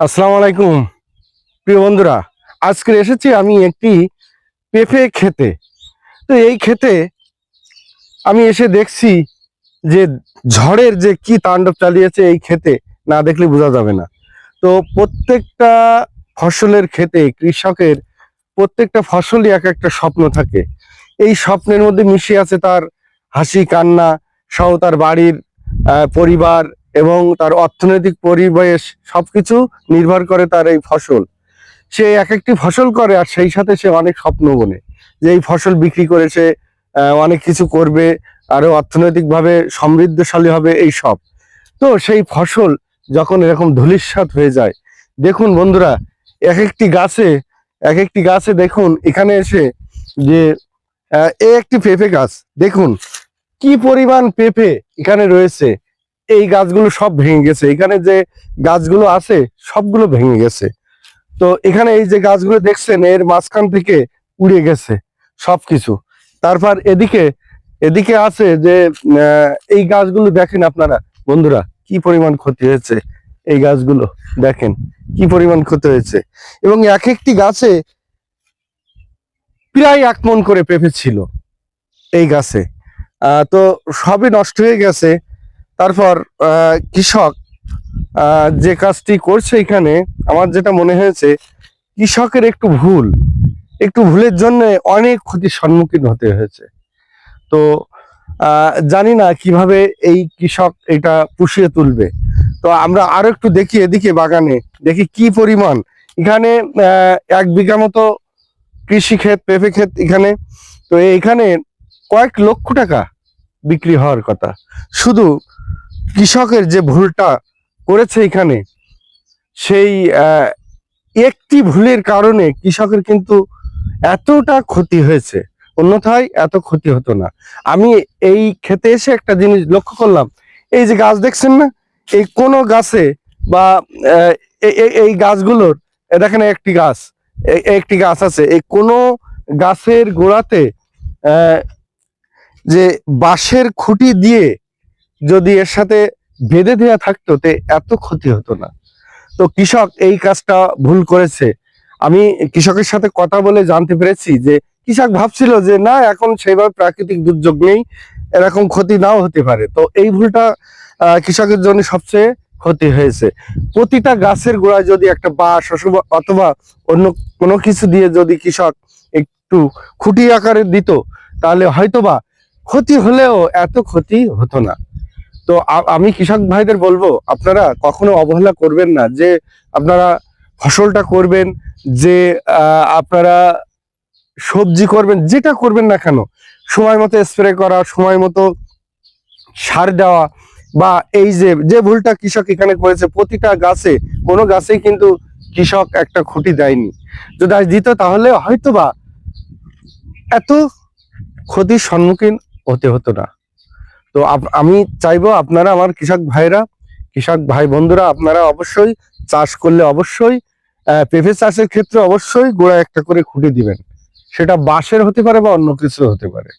আসসালামু আলাইকুম, প্রিয় বন্ধুরা। আজকে এসেছি আমি একটি পেঁপে খেতে। তো এই খেতে আমি এসে দেখছি যে ঝড়ের যে কি তাণ্ডব চালিয়েছে এই খেতে, না দেখলে বোঝা যাবে না। তো প্রত্যেকটা ফসলের খেতে, কৃষকের প্রত্যেকটা ফসলই এক একটা স্বপ্ন থাকে। এই স্বপ্নের মধ্যে মিশে আছে তার হাসি, কান্না, সহ তার বাড়ির পরিবার এবং তার অর্থনৈতিক পরিবেশ সবকিছু নির্ভর করে তার এই ফসল। সে এক একটি ফসল করে আর সেই সাথে সে অনেক স্বপ্ন বনে যে এই ফসল বিক্রি করে সে অনেক কিছু করবে আরও অর্থনৈতিকভাবে সমৃদ্ধশালী হবে এই সব। তো সেই ফসল যখন এরকম ধূলিসাৎ হয়ে যায়, দেখুন বন্ধুরা এক একটি গাছে এক একটি গাছে দেখুন, এখানে এসে যে এই একটি পেঁপে গাছ, দেখুন, কি পরিমাণ পেঁপে এখানে রয়েছে। এই গাছগুলো সব ভেঙে গেছে। এখানে যে গাছগুলো আছে, সবগুলো ভেঙে গেছে। তো এখানে এই যে গাছগুলো দেখছেন, এর মাঝখান থেকে উড়ে গেছে সবকিছু। তারপর এদিকে এদিকে আছে যে এই গাছগুলো দেখেন আপনারা, বন্ধুরা, কি পরিমাণ ক্ষতি হয়েছে। এই গাছগুলো দেখেন, কি পরিমাণ ক্ষতি হয়েছে। এবং এক একটি গাছে প্রায় এক মন করে পেঁপে ছিল এই গাছে। তো সবই নষ্ট হয়ে গেছে। তারপর কৃষক যে কাজটি করছে এখানে, আমার যেটা মনে হয়েছে, কৃষকের একটু ভুল। একটু ভুলের জন্য অনেক ক্ষতির সম্মুখীন হতে হয়েছে। তো জানি না কীভাবে এই কৃষক এটা পুষিয়ে তুলবে। তো আমরা আরও একটু দেখি এদিকে বাগানে, দেখি কি পরিমাণ। এখানে এক বিঘা মতো কৃষি ক্ষেত, পেঁপে ক্ষেত এখানে। তো এখানে কয়েক লক্ষ টাকা বিক্রি হওয়ার কথা। শুধু কৃষকের যে ভুলটা করেছে এখানে, সেই একটি ভুলের কারণে কৃষকের কিন্তু এতটা ক্ষতি হয়েছে। অন্যথায় এত ক্ষতি হতো না। আমি এই খেতে এসে একটা জিনিস লক্ষ্য করলাম। এই যে গাছ দেখছেন না? এই কোন গাছে বা এই গাছগুলোর দেখেন একটি গাছ একটি গাছ আছে। এই কোনো গাছের গোড়াতে যে বাঁশের খুঁটি দিয়ে যদি এর সাথে বেঁধে দেওয়া থাকতো, তে এত ক্ষতি হতো না। তো কৃষক এই কাজটা ভুল করেছে। আমি কৃষকের সাথে কথা বলে জানতে পেরেছি যে, কৃষক ভাবছিল যে, না, এখন সেইভাবে প্রাকৃতিক দুর্যোগ নেই, এরকম ক্ষতি নাও হতে পারে। তো এই ভুলটা কৃষকের জন্য সবচেয়ে ক্ষতি হয়েছে। প্রতিটা গাছের গোড়ায় যদি একটা বাঁশ অথবা- অথবা অন্য কোনো কিছু দিয়ে যদি কৃষক একটু খুঁটি আকারে দিত, তাহলে হয়তোবা ক্ষতি হলেও এত ক্ষতি হতো না। তো আমি কৃষক ভাইদের বলব, আপনারা কখনো অবহেলা করবেন না যে আপনারা ফসলটা করবেন, যে আপনারা সবজি করবেন, যেটা করবেন না কেন। সময় মতো স্প্রে করা, সময় মতো সার দেওয়া, বা এই যে যে ভুলটা কৃষক এখানে করেছে, প্রতিটা গাছে, কোনো গাছেই কিন্তু কৃষক একটা খুঁটি দেয়নি। যদি আজ দিত তাহলে হয়তোবা এত ক্ষতির সম্মুখীন হতে হতো না। তো আমি চাইব আপনারা, আমার কৃষক ভাইরা, কৃষক ভাই বন্ধুরা, আপনারা অবশ্যই চাষ করলে অবশ্যই পেঁপে চাষের ক্ষেত্রে অবশ্যই গোড়া একটা করে খুঁটি দিবেন। সেটা বাঁশের হতে পারে বা অন্য কিছু হতে পারে।